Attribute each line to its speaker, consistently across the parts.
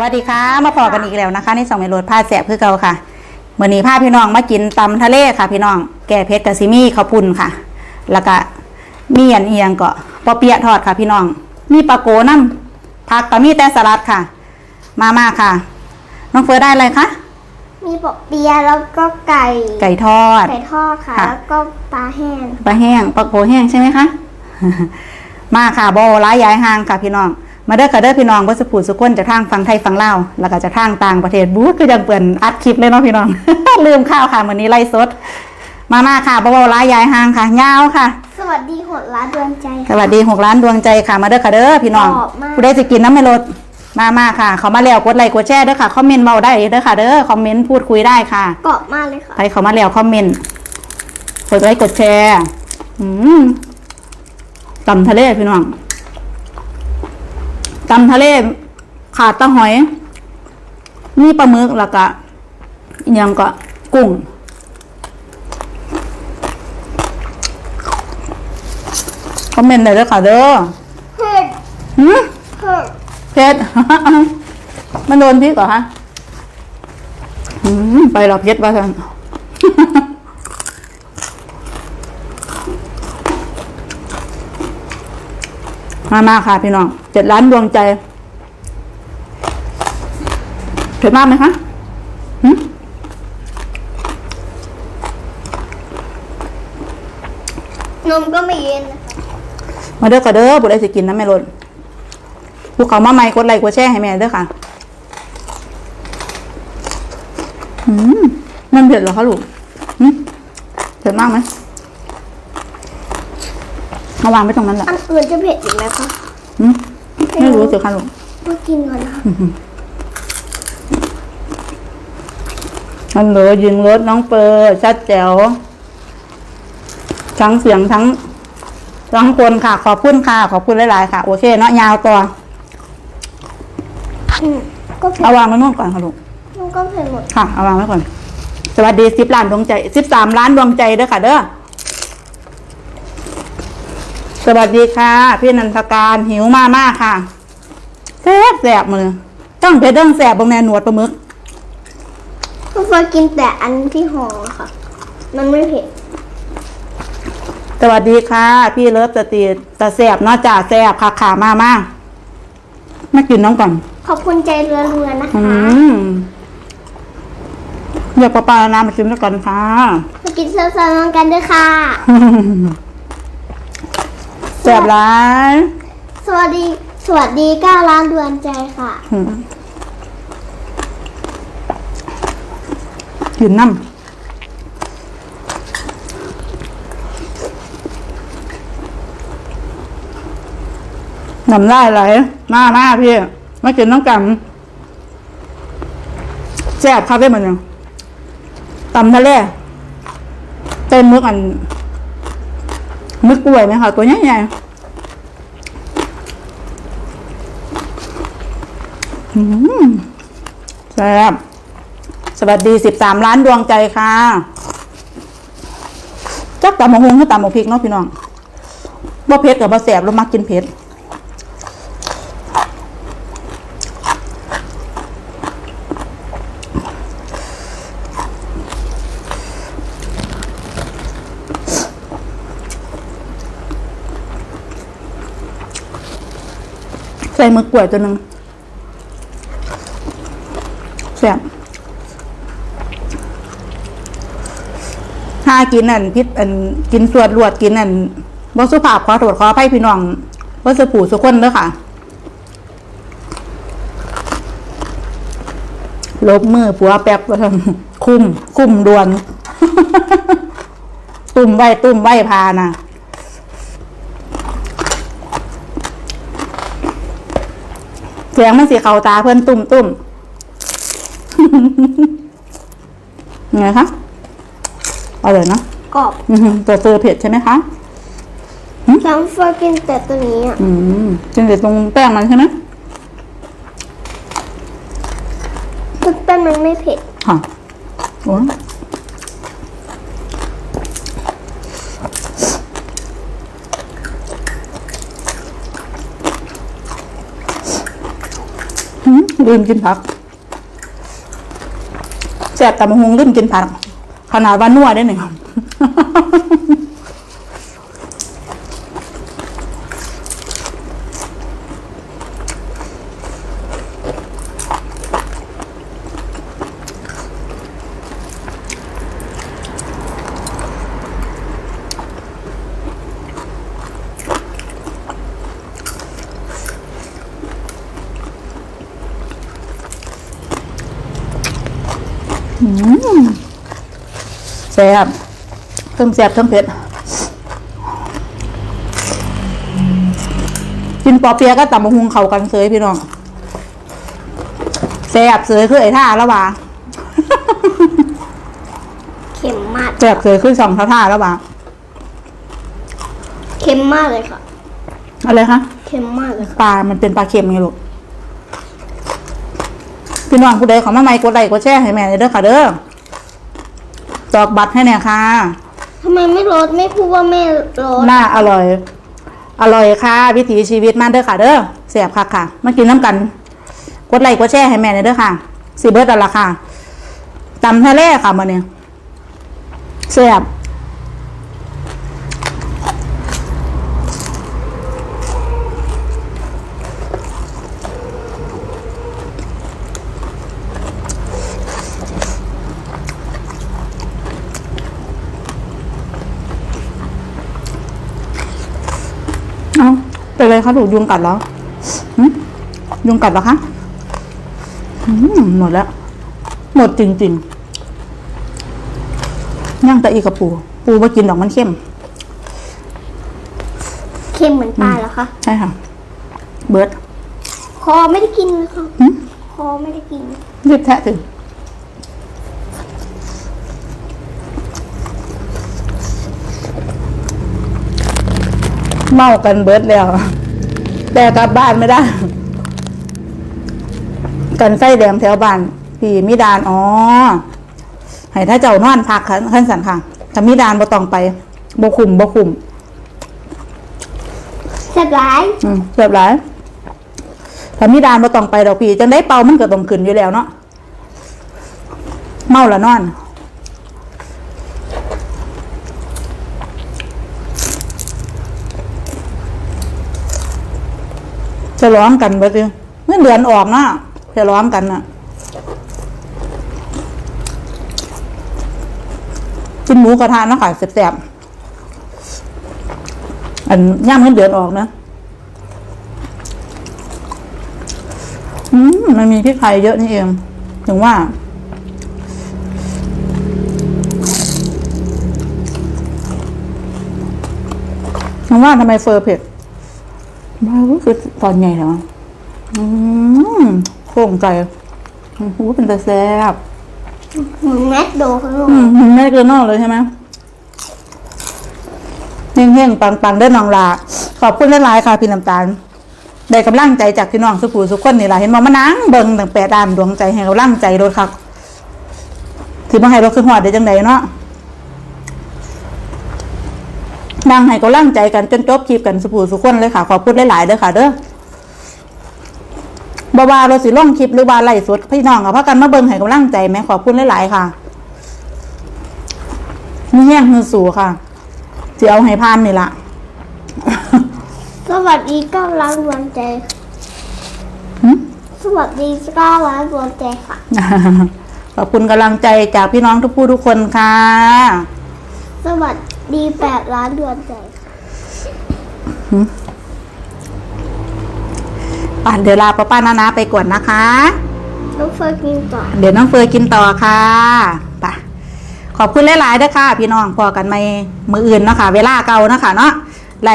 Speaker 1: วัสดีค่ะ มาพอกันอีกแล้วนะคะในสองเมโลดผ้าแสบคือเก่าค่ะเมื่อนี้พาพี่น้องมากินตำทะเลค่ะ พี่น้องแก่เพชรกะซิมี่ข้าวปุ้นค่ะ แล้วก็มีอันเอียงก็ปอเปียะทอดค่ะ พี่น้อง มีปลาโกน้ำผักก็มีแต่สลัดค่ะ มามาค่ะ น้องเฟิร์สได้อะไรคะ
Speaker 2: มีปอกเปียะแล้วก็ไก่
Speaker 1: ไก่ทอด
Speaker 2: ไก่ทอดค่ะ
Speaker 1: ค่ะ
Speaker 2: แล้วก็ปลาแห้ง
Speaker 1: ปลาแห้งปลาโกแห้งใช่ไหมคะมาค่ะบอร้ายย้ายห่างค่ะพี่น้อง มาเด้อค่ะเด้อพี่น้องวัสผูสุคนจากทางฝั่งไทยฝั่งลาวแล้วก็จากทางต่างประเทศบู๊คือยังเปิดอัดคลิปเลยเนาะพี่น้องลืมข้าวค่ะวันนี้ไล่สด มามาค่ะบอร้ายย้ายห่างค่ะยาวค่ะ
Speaker 2: สวัสดีหดร้านดวงใจ
Speaker 1: ส
Speaker 2: ค่ะ
Speaker 1: วัสดีหกล้านดวงใจค่ะมาเด้อค่ะเด้อพี่น้อง
Speaker 2: ขอบมาก
Speaker 1: ผู้ใดจะกินน้ำไม่ลดมามาค่ะ เขามาแล้วกดไลค์กดแชร์เด้อค่ะคอมเมนต์เบาได้เด้อค่ะเด้อคอมเมนต์พูดคุยได้ค่ะ
Speaker 2: กรอบมากเลยค่ะ
Speaker 1: ใครเขามาแล้วคอมเมนต์กดไลค์กดแชร์อืมตำทะเลพี่น้อง ตำทะเลขาดตะหอย มีปลาหมึกแล้วก็อิหยังก็กุ้งคอมเมนต์ได้เลยค่ะเด้อ
Speaker 2: เผ็ด
Speaker 1: หืม
Speaker 2: เผ็ด
Speaker 1: เผ็ดมันโดนพริกเหรอคะอืมไปเราเผ็ดบ้าทั มามาค่ะพี่น้องเจ็ดล้านดวงใจเผ็ดมากไหมคะหืม
Speaker 2: นมก็ไม่เย็นนะคะ
Speaker 1: มาเด้อค่ะเด้อบุได้สิกินนะแม่รนพวกเขามาใหม่กดไลค์กดแชร์ให้แม่เด้อค่ะอืมมันเผ็ดเหรอคะลูกหืมเผ็ดมากไหม เอาวางไว้ตรงนั้นแหละ
Speaker 2: อันอื่นจะเผ็ดอีกไหมคะ
Speaker 1: หืมไม่รู้สิคะลูก
Speaker 2: มากินก่อนนะคะ
Speaker 1: ฮัลโหลยิงรถน้องเปอร์ชัดแจ๋วทั้งเสียงทั้งทั้งคนค่ะ ขอบคุณค่ะ ขอบคุณหลายๆค่ะ โอเคเนาะยาวตัว
Speaker 2: อืมก็เผ็ด
Speaker 1: เอาวางไว้นู่นก่อนค่ะลูก
Speaker 2: มันก็เผ็ดหมด
Speaker 1: ค่ะ เอาวางไว้ก่อน สวัสดีสิบล้านดวงใจสิบสามล้านดวงใจเด้อค่ะเด้อ สวัสดีค่ะ พี่นันทการหิวมากมากค่ะแซ่บแสบมือต้องเพชรต้องแสบบางแนหนวดปลาหมึก
Speaker 2: ก็เฟิร์สกินแต่อันที่ห่อค่ะ มันไม่เผ็ด
Speaker 1: สวัสดีค่ะ พี่เลิฟสตรีทตะแสบเนาะจ่าแสบค่ะขามามามากินน้องก่อน
Speaker 2: ขอบคุณใจเรือเรือนะ
Speaker 1: อื
Speaker 2: คะ
Speaker 1: มอยากปลาปลาน้ำมาชิมด้วยกันค่ะ
Speaker 2: มากินเซอร์ซอนกันด้วยค่ะ
Speaker 1: แสบร้าย
Speaker 2: สวัสดี สวัสดีเก้าล้านดวงใจค่ะ
Speaker 1: อืมกินน้ำน้ำได้ไหลมามาพี่มากินน้องกันแซ่บครับได้เหมือนยังตำทะเลเต้นมึกอัน มึกอวยไหมคะตัวใหญ่ๆแซ่บสวัสดีสิบสามล้านดวงใจค่ะจักตำมะฮุงคือตำมะพริกเนาะพี่น้องบ่เผ็ดกับบ่แสบเรามักกินเผ็ด ใส่มึกกล้วยตัวหนึ่งแซ่บถ้ากินอันพิษอันกินสวดลวดกินอันบ่สุภาพขอโทษขออภัยพี่น้องว่าสปู่สุคนเด้อค่ะลบมือผัวแป๊บว่าซั่นคุมคุ้มดวน ตุ่มไว้ ตุ่มไว้พาน่ะ เสียงมันสีเขาตาเพื่อนตุ่มตุ่มไงคะอร่อยเนอะ
Speaker 2: กรอบ
Speaker 1: อื้อหือตัวเจอเผ็ดใช่ไหมคะ
Speaker 2: น้ำเฟิร์สกินแต่ตัวนี้อะ
Speaker 1: อืมกินแต่ตรงแป้งมันใช่ไหม
Speaker 2: ทุกแป้นมันไม่เผ็ด
Speaker 1: ค่ะโอ้ ลืมกินผักแซ่บแต่มะฮงลืมกินผักขนาดว่านัวได้หนึ่ง แซ่บเครื่องแซ่บเครื่องเผ็ดกินปอเปียะก็ตำมะฮุงเข้ากันเสยพี่น้องแซ่บเสยคือไอ้ท่าแล้ววะ
Speaker 2: เค็มมาก
Speaker 1: แซ่บเสยคือสองท่าท่าแล้ววะ
Speaker 2: เค็มมากเลยค่ะ
Speaker 1: อะไรคะ
Speaker 2: เค็มมากเลยค่ะ
Speaker 1: ปลา มันเป็นปลาเค็มไงลูกพี่น้องผู้ใดของมาใหม่กดไลค์กดแชร์ให้แม่เลยเด้อค่ะเด้อ ตอกบัตรให้เนี่ยค่ะ
Speaker 2: ทำไมไม่รสไม่พูดว่าไม่รส
Speaker 1: น่าอร่อย อร่อยค่ะ วิถีชีวิตมันเด้อค่ะ เด้อเสียบค่ะค่ะ มากินน้ำกัน กดไลค์กดแชร์ให้แม่เลยเด้อค่ะสีเบิร์ดอะไรค่ะตำทะเลค่ะมาเนี่ยเสียบ เอาเป็นไรคะถูกยุงกัดแล้วหึยุงกัดเหรอคะอืมหมดแล้ว หมดจริงๆย่างแต่อีกกับปู ปูมากินดอกมันเข้ม
Speaker 2: เค็มเหมือนปลาเหรอคะ
Speaker 1: ใช่ค่ะ เบิร์ด
Speaker 2: คอไม่ได้กินเลยค่ะ
Speaker 1: หึ
Speaker 2: คอไม่ได้กิน
Speaker 1: รีบแทะถึง เมากันเบิร์ดแล้ว แต่กลับบ้านไม่ได้ กันไส้แดงแถวบ้านพี่มิดานอ๋อให้ถ้าเจ้านอนพักค่ะขั้นสันค่ะถ้ามิดานบ่ต้องไปบ่คุมบ่คุม
Speaker 2: แซ่บร้าย
Speaker 1: อืมเรียบร้อยถ้ามีดานมาต้องไปดอกปีจังได้เป่ามันก็ต้องขึ้นอยู่แล้วเนาะเมาละนอน จะร้องกันไปสิเมื่อเดือนออกนะจะร้องกันนะกินหมูกระทะนาะค่ะแซ่บๆอันย่ามเงินเดือนออกนะ อืมมันมีพริกไทยเยอะนี่เอง ถึงว่าถึงว่าทำไมเฟอร์เผ็ด บ้าก็คือตอนใหญ่แล้วอืมโค้งใจโอ้โหเป็นตาแซ่บ
Speaker 2: เหมือนแมคโดข้างนอก
Speaker 1: อืมมันแม่เกินนอกเลยใช่ไหมเฮงๆปังๆได้น้องลาขอบคุณหลายๆค่ะพี่น้ำตาลได้กำลังใจจากพี่น้องสุภูสุขคนนี่แหละเห็นมอมานั่งเบิ่งตั้งแปดดามดวงใจให้กำลังใจรถครับถือมาให้รถขึ้นหอดได้จังใดเนาะ นั่งให้กำลังใจกันจนจบคลิปกันสุภูสุขคนเลยค่ะ ขอบคุณหลายๆเด้อค่ะ เด้อบาวาเราสิลงคลิปหรือว่าไล่สดพี่น้องกับพากันมาเบิ่งให้กำลังใจไหมขอบคุณหลายๆค่ะมีแย่งมือสู่ค่ะจะเอาให้พานนี่ละ
Speaker 2: สวัสดีก้าวล้านดวงใจสวัสดีก้าวล้านดวงใจค่ะ
Speaker 1: ขอบคุณกำลังใจจากพี่น้องทุกผู้ทุกคนค่ะ
Speaker 2: สวัสดี แปดล้านดวงใจค่ะ
Speaker 1: ป่านเดี๋ยวลาป้าป้านานาไปก่อนนะคะ
Speaker 2: น้องเฟิร์นกินต่อ
Speaker 1: เดี๋ยวน้องเฟยกินต่อค่ะไปขอบคุณหลายๆด้วยค่ะ พี่น้องพอกันไม่มืออื่นเนาะคะเวลาเก่าเนาะคะเนาะไหล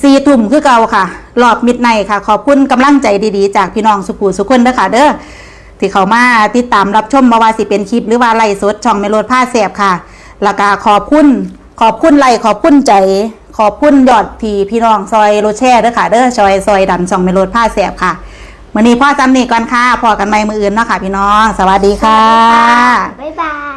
Speaker 1: ซีทุ่มคือเก่าค่ะรอบมิดในค่ะ ขอบคุณกำลังใจดีๆ จากพี่น้องสุขุสุขคนเด้อค่ะ เด้อที่เขามาติดตามรับชมมาว่าสิเป็นคลิปหรือว่าไล่สดช่องเมโลดผ้าแสบค่ะแล้วก็ขอบคุณ ขอบคุณไลขอบคุณใจ ขอบคุณยอดพี่พี่น้องซอยโรแช่เด้อค่ะเด้อซอยซอยดันช่องเมโลดผ้าแสบค่ะมื่อนี้พ่อจำนี่ก่อนค่ะพอกันใหม่มืออื่นเนาะค่ะ พี่น้อง สวัสดีค่ะ
Speaker 2: บ๊ายบาย